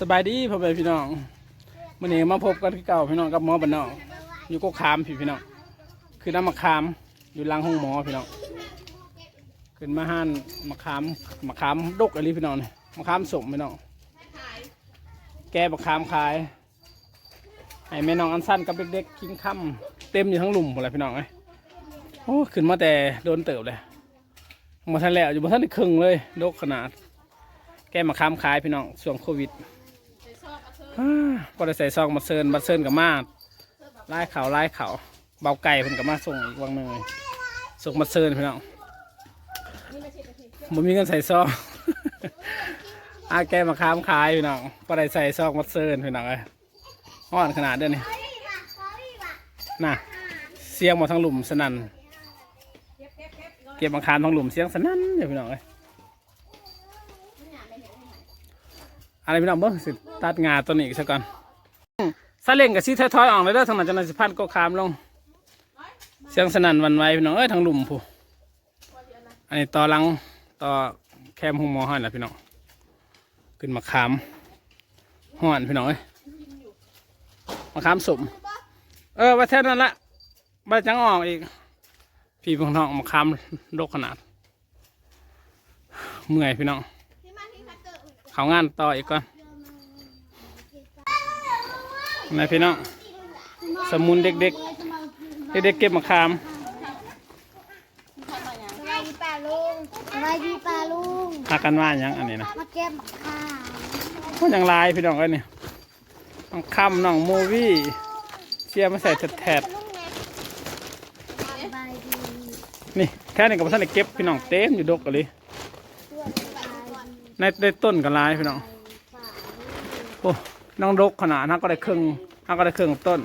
สบายดีพ่อแม่พี่น้องมื่อนี้มาพบกันที่เก่าพี่น้องกับหมอบ้านนอกอยู่ก็ขามพี่พี่น้องคือน้ำมะขามอยู่หลังห้องหมอพี่น้องขึ้นมาห้านมะขามมะขามดกอะไรพี่น้องนี่มะขามสมพี่น้องแกมะขามขายให้แม่น้องอันสั้นกับเด็กๆกินค่ำเต็มอยู่ทั้งหลุมหมดเลยพี่น้องเอ้ยโอ้ขึ้นมาแต่โดนเติบเลยมาทันแล้วอยู่บนท่านได้ครึ่งเลยดกขนาด แกมาค้ามขายพี่น้องช่วงโควิดก็ได้ใส่ซองมาเซินมาเซินกับมาไล่เขาไล่เขาเบาไก่เพิ่นกับมาส่งอีกวังหนึ่งเลยส่งมาเซินพี่น้องบ่มีเงินใส่ซองอาแกมาค้ามขายพี่น้องก็ได้ใส่ซองมาเซินพี่น้องเลยห้อนขนาดเด้อนี่น่ะเสียงหมดทั้งหลุมสนั่นเก็บมาคามทั้งหลุมเสียงสนั่นอยู่พี่น้องเลย อะไรพี่น้องเบิ้งสิตัดงาตัวนี้อีกสักก่อนซาเล้งกับซีถอยๆออกเลยเด้อทางนั้นจะนำสิพันก็คามลง เสียงสนั่นหวันไหวพี่น้องเอ้ยทางหลุมผู้อันนี้ต่อหลังต่อแคมหงหมอห้อนแหละพี่น้องขึ้นมาขามห้อนพี่น้องเอ้ยมาขามสมเออว่าแท่นั้นละมาจังออกอีกพี่พี่น้องมาขามโรคขนาด เมื่อยพี่น้อง เขางานต่ออีกก่อนนะพี่น้องสมุนเด็กๆ เด็กๆเก็บมะขามสบายดีป่าลุงสบายดีป่าลุงพากันว่าหยังอันนี้นะมาเก็บมะขามก็ยังลายพี่น้องเอ้ยนี่น้องคำน้องมูวี่เชียร์มาใส่แถดสบายดีๆนี่แค่นี้กับท่านได้เก็บพี่น้องเต็มอยู่ดกกันเลย ในได้ต้นกันลายพี่น้องโอ้น้องดกขนาดนั้นก็ได้ครึ่งนั้นก็ได้ครึ่งต้น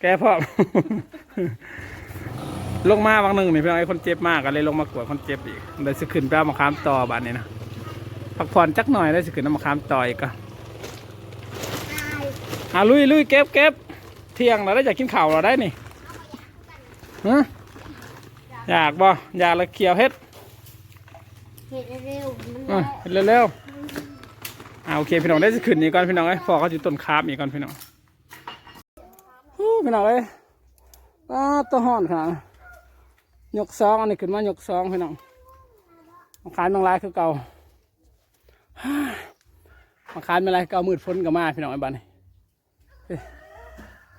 แกพ่อ ลงมาบางหนึ่งนี่พี่น้องไอ้คนเจ็บมากก็เลยลงมากวดคนเจ็บอีกเลยสิขึ้นไปเอามะขามต่อบานนี้นะพักผ่อนจักหน่อยได้สิขึ้นเอามะขามต่ออีกก็อะลุยลุยเก็บเก็บเที่ยงเราได้อยากกินข้าวเราได้นี่ฮะอยากบ่อยากละเขียวเฮ็ด เห็ดเร็วๆมันอะเฮ็ดเร็วๆอ่าโอเคพี่น้องได้สิขึ้นอีกก่อนพี่น้องไอ้ยพอเขาอยู่ต้นคามอีกก่อนพี่น้องฮู้พี่น้องเอ้ยป้าตัวห่อนขนาดนั้นยกซองอันนี้ขึ้นมายกซองพี่น้องมาขายบางรายคือเก่าฮ่ามาขายบางรายเก่ามืดฝนก็มาพี่น้องไอ้บ้านนี่เฮ้ย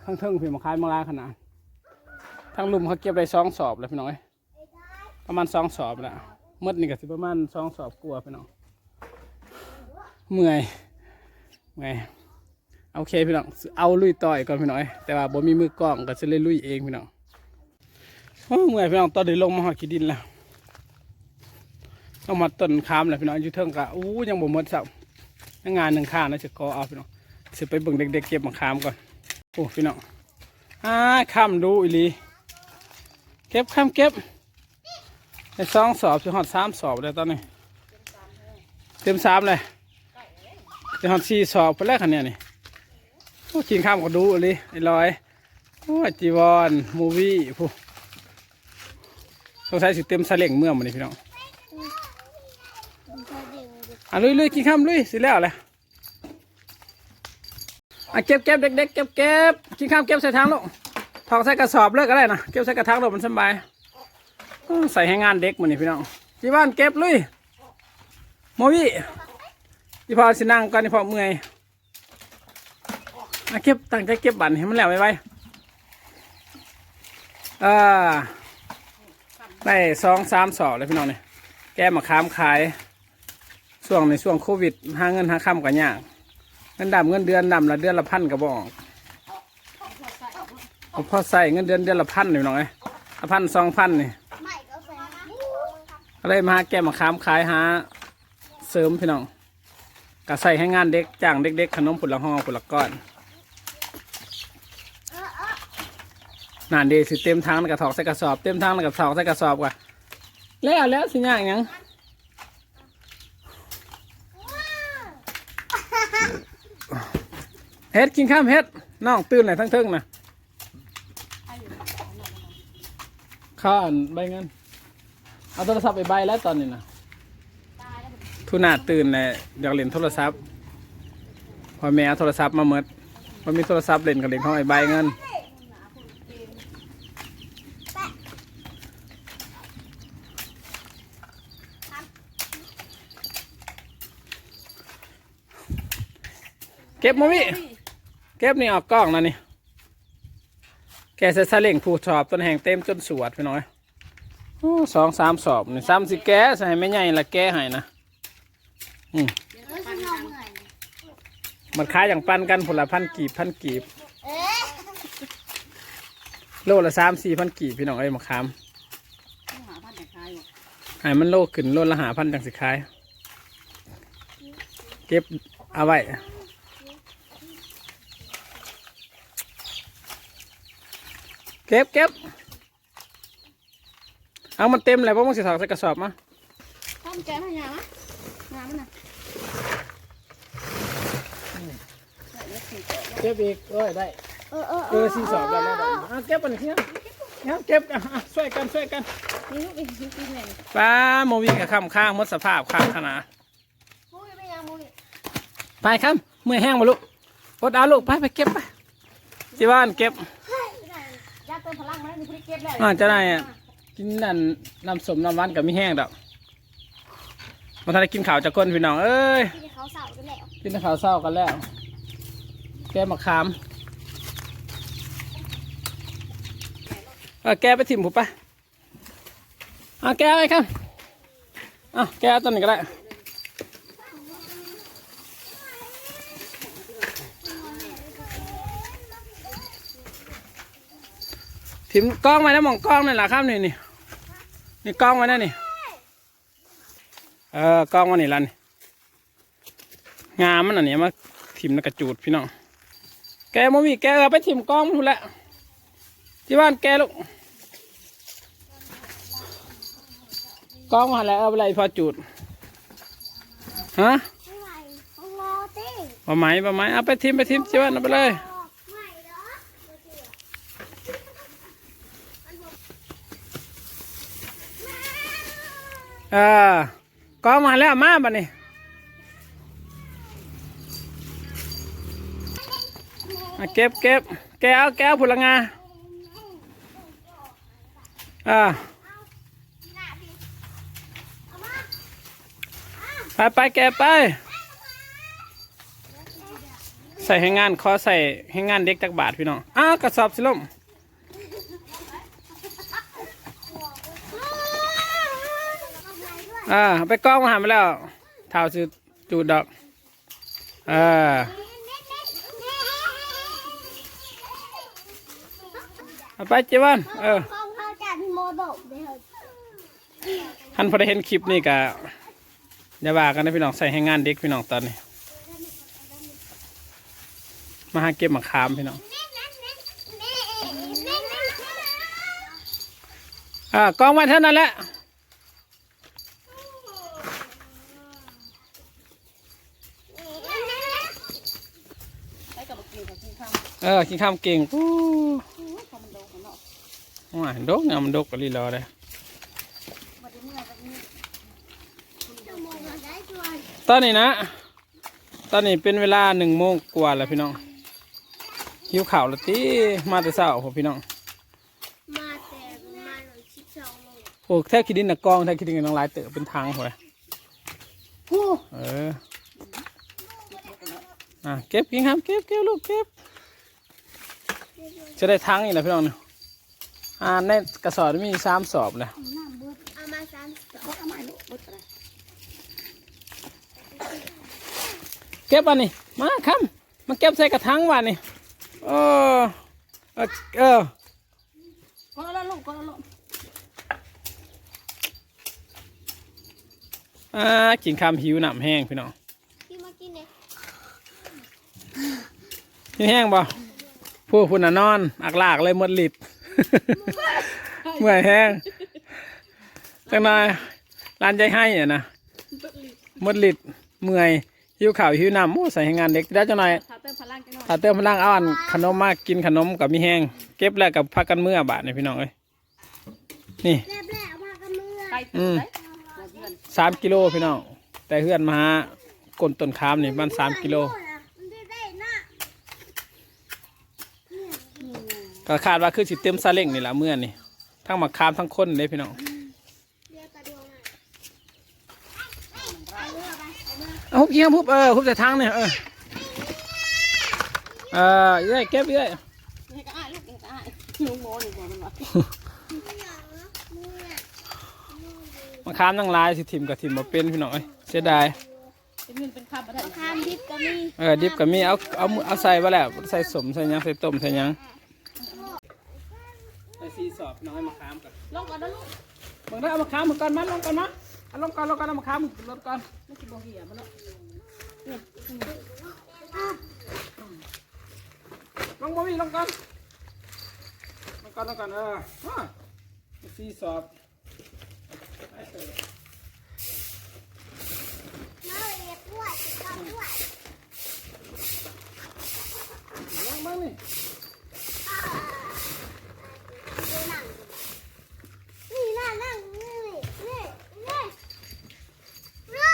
ทั้งเทิงพี่มาขายบางรายขนาดทั้งลุมเขาเก็บได้สองสอบแล้วพี่น้องเอ้ยประมาณสองสอบแล้ว มดนี่ก็สิประมาณสองสอบกลัวพี่น้องเมื่อยเมื่อยโอเคพี่น้องเอาลุยต่อยก่อนพี่น้องเอ้ยแต่ว่าบ่มีมือกล้องก็จะเลยลุยเองพี่น้องโอ้เมื่อยพี่น้องตอนนี้ลงมาหอดขี้ดินแล้วต้องมาต้นคามแล้วพี่น้องอยู่เทิงกะอู้ยังบ่หมดสับงานหนึ่งข้างนะจะกอเอาพี่น้องสิไปเบิ่งเด็กๆเก็บมะขามก่อนโอ้พี่น้องอ่าข้ามดูอีลีเก็บข้ามเก็บ ในสองสอบจะหอดสามสอบเลยตอนนี้ เต็มสามเลยจะหอดสี่สอบไปแล้วคันเนี้ยนี่โอ้กินข้ามก็ดูเลยไอ้ลอยโอ้จีวอนมูวี่ผู้สงสัยสิเต็มสเล่งเมื่อมันนี่พี่น้องอะลุยลุยกินข้ามลุยสิแล้วแหละอะเก็บเก็บเด็กๆเก็บเก็บกินข้ามเก็บใส่ถังลูกถอกใส่กระสอบเลิกก็ได้นะเก็บใส่กระถางลูกมันสบาย ใส่ให้งานเด็กมันนี่พี่น้องจีวอนเก็บลุยมูวี่ที่พอสินั่งก่อนที่พอเมื่อยมาเก็บตั้งใจเก็บบัตรให้มันแล้วไว้ไว้อ่าได้สองสามสอบเลยพี่น้องเนี่ยแก้มาค้ามขายช่วงในช่วงโควิดหาเงินหาค่ำกันยากเงินดำเงินเดือนดำละเดือนละพันกระบอกเอาพอใส่เงินเดือนเดือนละพันอยหน่อยละพันสองพันนี่ ก็เลยมาหาแกมาค้ามขายหาเสริมพี่น้องก็ใส่ให้งานเด็กจ้างเด็กๆขนมผุดละห่อผุดละก้อนนานดีสิเต็มทางแล้วก็ถอกใส่กระสอบเต็มทางแล้วก็ถอกใส่กระสอบกว่าแล้วแล้วสิยางหยังเฮ็ดกินข้ามเฮ็ดน้องตื่นเลยทั้งเทิงนะข้าอ่านใบเงิน เอาโทรศัพท์ไปใบแล้วตอนนี้นะทุน่าตื่นเลยอยากเล่นโทรศัพท์ พอแม่เอาโทรศัพท์มาเมดมันมีโทรศัพท์เล่นกับเล่นเของไอ้ใบเงินเก็บมาวิเก็บนี่ออกกล้องนะนี่ แกใส่ซาเล้งผูสอบต้นแห่งเต็มจนสวดไปหน่อย สองสามสอบนี่ซ้ำสิแกใส่ไม่ใหญ่ละแกให้นะอืมเออฉันลองเหนื่อยมันขายอย่างปันกันผลละพันกีบพันกีบโลละสามสี่พันกีบพี่น้องเอ้ยมะขามหาพันแต่ขายมันโลขึ้นโลละหาพันจังสิขาย เก็บเอาไว้เก็บเก็บ เอามันเต็มเลยเพราะมันสิถอดใส่กระสอบมาทำแกมายามะงามมันน่ะเก็บอีกเอ้ยได้ เออเออเออสี่สอบได้แล้วได้อะเก็บปันเที่ยเนี่ยเก็บอะอะช่วยกันช่วยกันนี่ลูกอีกนิดนึงป้าโมวีกับข้ามข้างหมดสภาพข้างขนาดมุ้ยไม่ยังมุ้ยไปครับเมื่อยแห้งมาลูกอดเอาลูกไปไปเก็บไปที่บ้านเก็บยาเติมพลังมาแล้วนี่คุณเก็บแล้วอ่าจะได้อะ กินนั่นน้ำสมน้ำหวานกับมีแห้งดอกมาทันได้กินข้าวจากคนพี่น้องเอ้ยที่เขาเสากันแล้วกินข้าวเศร้ากันแล้ว แกมะขามเออแกไปถิ่มผมไปอะแกไปครับอะแกเอาตัวนี้ก็ได้ถิ่มกล้องไว้แล้วหมองกล้องนั่นแหละครับนี่นี่ นี่กล้องไว้นั่นนี่ เออกล้องไว้นี่ละนี่งามมันอันนี้มาถิ่มแล้วกระจูดพี่น้อง แกโมมีแกเอาไปถิ่มกล้องมันถูกแล้วที่บ้านแกลูกกล้องมาแล้วเอาไปเลยพอจูด ฮะไม่ไหวต้องรอติปะไหมปะไหมเอาไปถิ่มไปถิ่มที่บ้านเอาไปเลย ไม่เหรอ เออกองมาแล้วมาบัดนี้อ่เก็บเก็บแกเอาแกเอาผลงาอ่าไปไปแกไป ใส่ให้งานขอใส่ให้งานเด็กจักบาทพี่น้องอ้าวกระสอบสิล่ม อ่าไปกล้องมาหามาแล้วเท้าสิจูดดอกอ่าเอาไปเจวันเออของเขาจัดโมดกเลยท่านพอได้เห็นคลิปนี่กะอย่าว่ากันนะพี่น้องใส่ให้งานเด็กพี่น้องตอนนี้ มาหาเก็บมะขามพี่น้องอ่ากองไว้เท่านั้นแหละ ใช้กับกินกับกินข้าว เออกินข้ามเก่งอู้พอมันโดนเนาะว้ายดกเนี่ยมันดกกะลีรอเลยมันจะเมื่อยแบบนี้ตอนนี้นะ ตอนนี้เป็นเวลาหนึ่งโมงกว่าแล้วพี่น้องหิวข่าวแล้วตีมาแต่เช้าผมพี่น้องมาแต่มาหน่อยชิดสองโมงโอ้แท้คิดดินนะกองแท้คิดดินกับน้องหลายเต๋อเป็นทางหัวผู้เอออะเก็บกินครับเก็บเก็บลูกเก็บ จะได้ทั้งอีกแล้วพี่น้องเนี่ยอ่าในกระสอบมีสามสอบเลยน้ำเบิดเอามาสามสองเขาเอามาลูกเบิดอะไรเก็บอันนี้มาครับมาเก็บใส่กระถางวันนี่เออเออเออก็แล้วลูกก็แล้วลูกอ่ากินคำหิวหนำแห้งพี่น้องพี่มากินเนี่ยหิวแห้งบ่ ผู้คุณน่ะนอน อักลากเลยหมดลิดเมื่อยแห้งจังหน่อยร้านใจให้อะนะหมดลิดเมื่อยหิวข่าวหิวน้ำโอ้ใส่ให้งานเด็กได้จังหน่อยถ้าเติมพลังกันหน่อยถ้าเติมพลังเอาอันขนมมากินขนมกับมีแห้งเก็บแล้วกับพักกันเมื่อบาทนี่พี่น้องเอ้ยนี่แรบแรกเอามากันเมื่อไก่ตื่นเลยเดือนสามกิโลพี่น้องแต่เฮือนมาหากลนต้นขามนี่มันสามกิโล มันได้ได้นะ ก็คาดว่าคือสิเต็มซาเล้งนี่แหละเมื่อนี่ทั้งมะขามทั้งคนเลยพี่น้องเรียกกระดวงอะเอาฮุบเอี้ยมฮุบเออฮุบแต่ทางเนี่ยเออเออเอ้ยเก็บเอ้ยนี่ก็อ้ายลูกนี่ก็อ้ายลุงโง่นี่บ่มันว่ามะขามทั้งหลายสิทิมกับทิมมาเป็นพี่น้องเอ้ยเสียดายเป็นเงินเป็นคำบ่ได้ข้ามดิบก็มีเออดิบก็มีเอาเอามือเอาใส่ไปแล้วใส่สมใส่หยังใส่ต้มใส่หยังใส่ซีสอบน้อยมะขามกันลงก่อนนะลูกมึงได้เอามะขามมึงก่อนมาลงก่อนมาเอาลงก่อนลงก่อนเอามะขามมึงลดก่อนไม่สิบ่เหี้ยบ่เนาะลงบ่มีลงก่อนลงก่อนลงก่อนเออฮะซีสอบไปเถอะ มาเรียกด้วยก็ด้วย ลงมานี่ ดูหนังนี่น่านั่งนี่นี่นี่นี่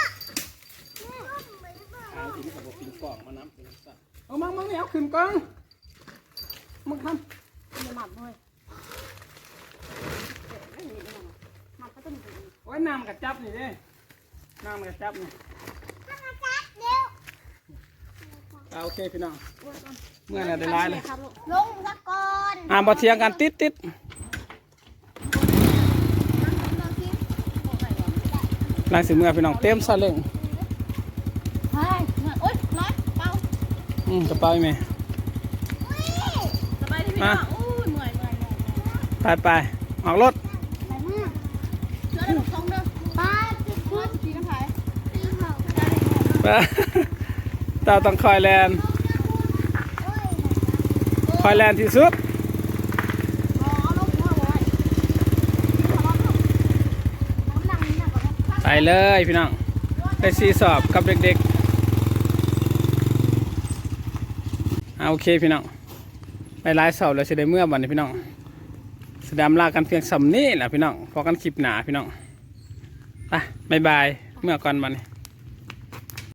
ทางที่เขาบอกปิงปองมาน้ำเป็นสัตว์เอามังมังนี่เอาขึ้นก่อน มึงทมันหมัดด้วยไม่มีมันหมัดก็ต้องมีำโอ้ยน้ำกระจับนี่เด้น้ำกระจับนี่ถ้ามาจัดเดี๋ยวอ่าโอเคพี่น้องเมื่อไหร่ได้ร้ายเลยครับลูกลงสักก่อนอ่าบอเทียงกันติดติดหลังสิเมื่อพี่น้องเต็มซาเล้งใช่โอ๊ยร้อนเป่าอืมกระเป๋าอีเมายดีพี่น้องอู้ยเมื่อยเมื่อยเมื่อยไปไปออกรถไปเมื่อเชื่อได้หนูท้องเด้อป้าติดเพื่อนสีน้ำไผ่ตีเขาไปเต่าต้องคอยแลนคอยแลนที่สุดอ๋อลูกพ่อไว้น้ำหนักนี่หนักกว่าไปเลยพี่น้องไปซีสอบกับเด็กๆอ่าโอเคพี่น้อง ไปไล่เสอบแล้วจะได้เมื่อวันนี้พี่น้องแสดงลากันเพียงสำนี้แหละพี่น้องพอกันคลิปหนาพี่น้องไปบายบายเมื่อก่อนวันนี้